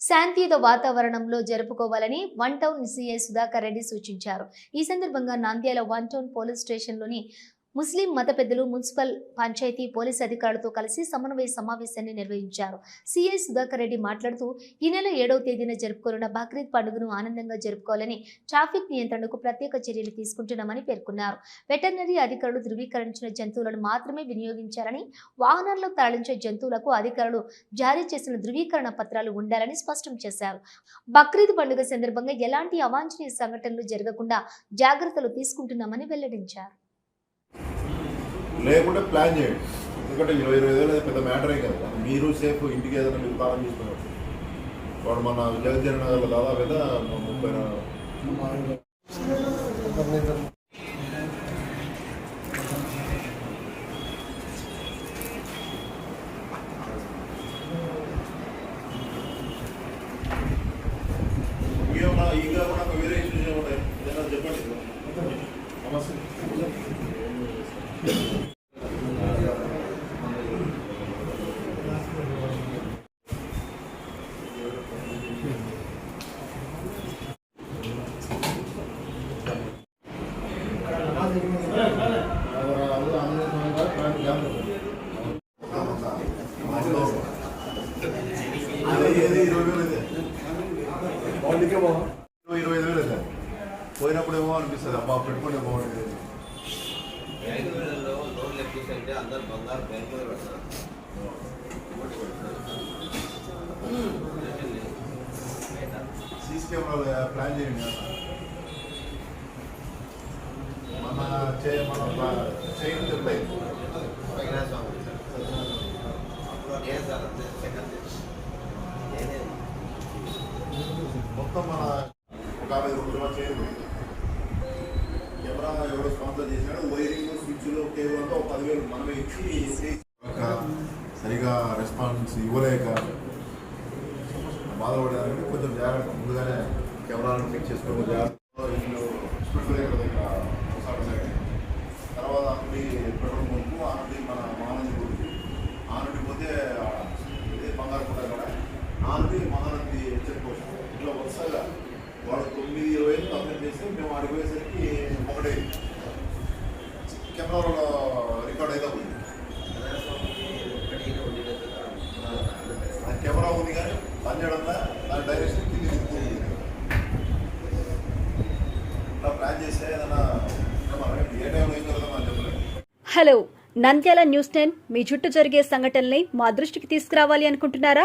శాంతియుత వాతావరణంలో జరుపుకోవాలని one town CI Sudhakar Reddy సూచించారు. ఈ సందర్భంగా నంద్యాల వన్ టౌన్ పోలీస్ స్టేషన్లోని ముస్లిం మత పెద్దలు మున్సిపల్ పంచాయతీ పోలీస్ అధికారులతో కలిసి సమన్వయ సమావేశాన్ని నిర్వహించారు. సిఐ సుధాకర్ రెడ్డి మాట్లాడుతూ ఈ నెల ఏడవ తేదీన జరుపుకోనున్న బక్రీద్ పండుగను ఆనందంగా జరుపుకోవాలని ట్రాఫిక్ నియంత్రణకు ప్రత్యేక చర్యలు తీసుకుంటున్నామని పేర్కొన్నారు. వెటర్నరీ అధికారులు ధృవీకరించిన జంతువులను మాత్రమే వినియోగించాలని వాహనాల్లో తరలించే జంతువులకు అధికారులు జారీ చేసిన ధృవీకరణ పత్రాలు ఉండాలని స్పష్టం చేశారు. బక్రీద్ పండుగ సందర్భంగా ఎలాంటి అవాంఛనీయ సంఘటనలు జరగకుండా జాగ్రత్తలు తీసుకుంటున్నామని వెల్లడించారు. లేకుంటే ప్లాన్ చేయండి. ఎందుకంటే ఇరవై ఇరవై వేలు పెద్ద మ్యాటరే కదా. మీరు సేఫ్ ఇంటికి ఏదైనా మీరు పాలన చేసుకున్నారు వాడు మన జగజ్జన నగర్లో దాదాపు అయితే ముప్పై నా- ఇంకా కూడా వేరే ఇష్యూస్ ఏముంటాయి చెప్పండి. నమస్తే. ఇరవై ఐదు వేలు సార్. పోయినప్పుడు ఏమో అనిపిస్తుంది అబ్బా పెట్టుకుంటే బాగుంటుంది ఐదు వేలలో లోన్లు ఎక్కించంటే అందరు బంగారు బ్యాంకు పెడతారు. సీసీ కెమెరాలు ప్లాన్ చేయండి మన చే మన చేయని చెప్తాయి ఏం సార్ అంతే సెకండ్ నేనే మొత్తం మన ఒక యాభై రోజుల చేయండి. కెమెరా ఎవడో స్పాన్సర్ చేసినాడు వైరింగ్ స్విచ్లు కేబుల్ అంతా ఒక పదివేలు మనమే ఇచ్చి సరిగా రెస్పాన్స్ ఇవ్వలేక బాధపడేదానికి కొంచెం జాగ్రత్త ముందుగానే కెమెరాలను ఫిక్స్ చేసుకోవడం జాగ్రత్త. ఇట్లా వరుసగా. వాడు తొమ్మిది ఇరవై ఐదు కంప్లైంట్ చేస్తే మేము అడిగిపోయేసరికి ఒకటి కెమెరాలో రికార్డ్ అయితే ఉంది. ఆ కెమెరా ఉంది కానీ పనిచేయడంలా దాని డైరెక్షన్ కింద తిప్పుతుంది ఇట్లా ప్లాన్ చేస్తే ఏదైనా ఏ టైంలో ఏం జరుగుతుందో మనం చెప్పలేదు హలో నంద్యాల న్యూస్ టెన్ మీ చుట్టూ జరిగే సంఘటనల్ని మా దృష్టికి తీసుకురావాలి అనుకుంటున్నారా?